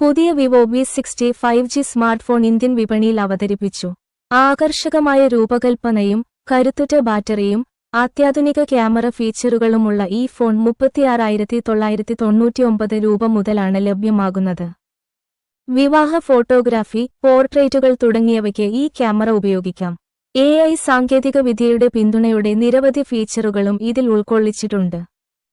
പുതിയ Vivo V sixty five G smart phone Indian വിപണിയിൽ അവതരിപ്പിച്ചു. ആകർഷകമായ രൂപകൽപ്പനയും കരുത്തുറ്റ ബാറ്ററിയും അത്യാധുനിക ക്യാമറ ഫീച്ചറുകളുമുള്ള ഈ ഫോൺ മുപ്പത്തിയാറായിരത്തി തൊള്ളായിരത്തി തൊണ്ണൂറ്റിയൊമ്പത് രൂപ മുതലാണ് ലഭ്യമാകുന്നത്. വിവാഹ ഫോട്ടോഗ്രാഫി പോർട്രേറ്റുകൾ തുടങ്ങിയവയ്ക്ക് ഈ ക്യാമറ ഉപയോഗിക്കാം. എ ഐ സാങ്കേതിക വിദ്യയുടെ പിന്തുണയോടെ നിരവധി ഫീച്ചറുകളും ഇതിൽ ഉൾക്കൊള്ളിച്ചിട്ടുണ്ട്.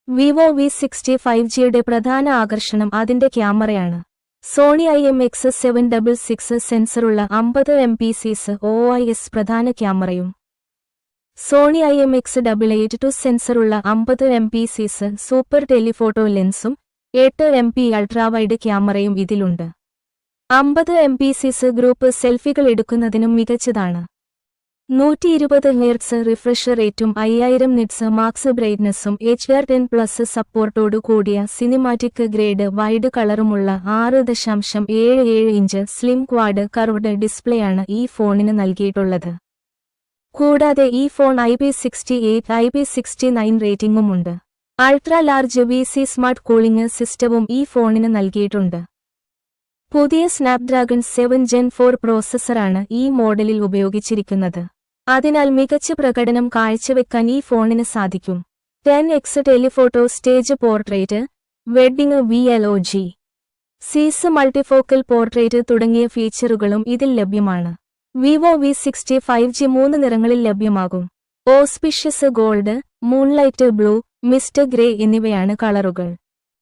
വിവോ വി സിക്സ്റ്റി ഫൈവ് ജിയുടെ പ്രധാന ആകർഷണം അതിന്റെ ക്യാമറയാണ്. Sony I M X seven double six സെൻസറുള്ള അമ്പത് M P Zeiss O I S പ്രധാന ക്യാമറയും. Sony I M X double eight two സെൻസറുള്ള അമ്പത് M P Zeiss super telephoto ലെൻസും എട്ട് എം പി അൾട്രാവൈഡ് ക്യാമറയും ഇതിലുണ്ട്. അമ്പത് എം പി സീസ് ഗ്രൂപ്പ് സെൽഫികൾ എടുക്കുന്നതിനും മികച്ചതാണ്. നൂറ്റി ഇരുപത് ഹെർട്സ് റിഫ്രഷ് റേറ്റും അയ്യായിരം നിറ്റ്സ് മാക്സ് ബ്രൈറ്റ്നസ്സും എച്ച് ആർ ടെൻ പ്ലസ് സപ്പോർട്ടോടു കൂടിയ സിനിമാറ്റിക് ഗ്രേഡ് വൈഡ് കളറുമുള്ള ആറ് ദശാംശം ഏഴ് ഏഴ് ഇഞ്ച് സ്ലിം ക്വാഡ് കർവ്ഡ് ഡിസ്പ്ലേയാണ് ഈ ഫോണിന് നൽകിയിട്ടുള്ളത്. കൂടാതെ ഈ phone I P sixty eight I P sixty nine റേറ്റിംഗുമുണ്ട്. Ultra large V C smart cooling സിസ്റ്റവും ഈ ഫോണിന് നൽകിയിട്ടുണ്ട്. പുതിയ സ്നാപ്ഡ്രാഗൺ സെവൻ ജെൻ ഫോർ പ്രോസസ്സറാണ് ഈ മോഡലിൽ ഉപയോഗിച്ചിരിക്കുന്നത്. അതിനാൽ മികച്ച പ്രകടനം കാഴ്ചവെക്കാൻ ഈ ഫോണിന് സാധിക്കും. Ten X telephoto stage portrait wedding V L O G Zeiss multifocal portrait തുടങ്ങിയ ഫീച്ചറുകളും ഇതിൽ ലഭ്യമാണ്. Vivo V sixty five G മൂന്ന് നിറങ്ങളിൽ ലഭ്യമാകും. Auspicious gold moonlight blue mister grey എന്നിവയാണ് കളറുകൾ.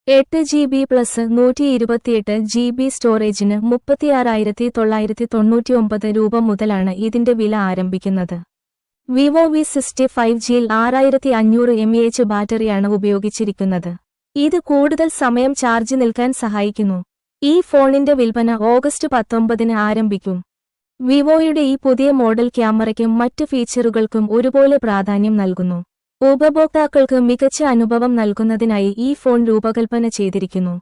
എട്ട് ജി ബി പ്ലസ് നൂറ്റി ഇരുപത്തിയെട്ട് ജി ബി സ്റ്റോറേജിന് മുപ്പത്തിയാറായിരത്തി തൊള്ളായിരത്തി തൊണ്ണൂറ്റിയൊമ്പത് രൂപ മുതലാണ് ഇതിന്റെ വില ആരംഭിക്കുന്നത്. വിവോ വി സിക്സ്റ്റി ഫൈവ് ജിയിൽ ആറായിരത്തി അഞ്ഞൂറ് എം എച്ച് ബാറ്ററിയാണ് ഉപയോഗിച്ചിരിക്കുന്നത്. ഇത് കൂടുതൽ സമയം ചാർജ് നിൽക്കാൻ സഹായിക്കുന്നു. ഈ ഫോണിന്റെ വിൽപ്പന ഓഗസ്റ്റ് പത്തൊമ്പതിന് ആരംഭിക്കും. വിവോയുടെ ഈ പുതിയ മോഡൽ ക്യാമറയ്ക്കും മറ്റ് ഫീച്ചറുകൾക്കും ഒരുപോലെ പ്രാധാന്യം നൽകുന്നു. ഉപഭോക്താക്കൾക്ക് മികച്ച അനുഭവം നൽകുന്നതിനായി ഈ ഫോൺ രൂപകൽപ്പന ചെയ്തിരിക്കുന്നു.